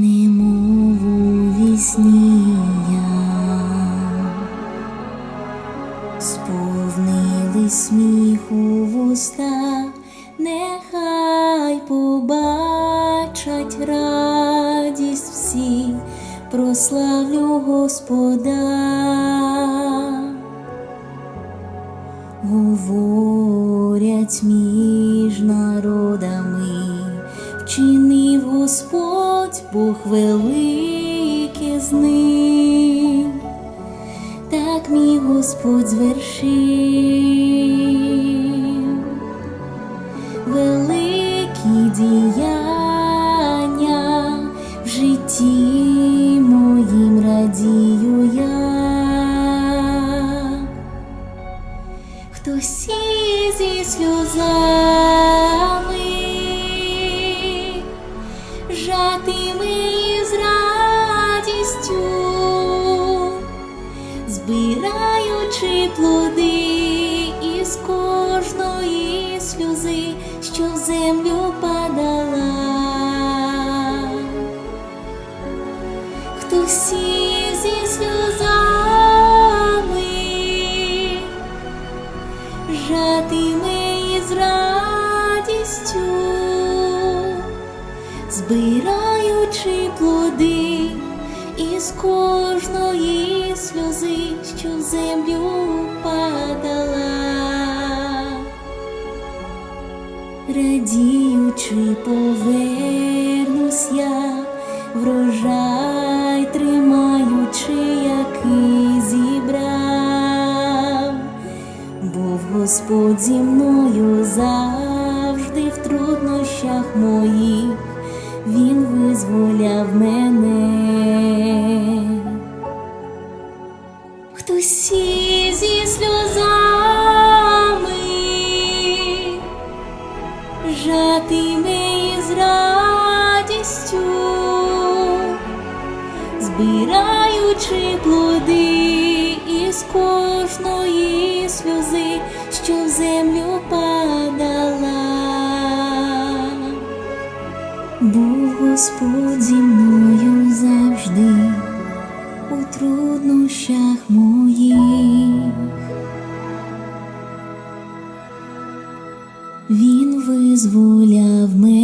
немов вісні я, сповнили сміху вуста, нехай побачать радість всі, прославлю Господа. Говорять між вчинив Господь Бог велике з ним, так мій Господь звершив великі діяння в житті моїм радію я. Хтось зі сльозами збираючи плоди із кожної сльози, що в землю падала. Хтось зі сльозами жатиме із радістю, збираючи плоди із кожної сльози, що в землю падала, радіючи, повернусь я, врожай тримаючи, який зібрав. Був Господь зі мною завжди в труднощах моїх, Він визволяв мене. Хтось зі сльозами жатиме із радістю, збираючи плоди із кожної сльози, що в землю падала. Був Господь зі мною завжди труднощах моїх. Він визволяв мене.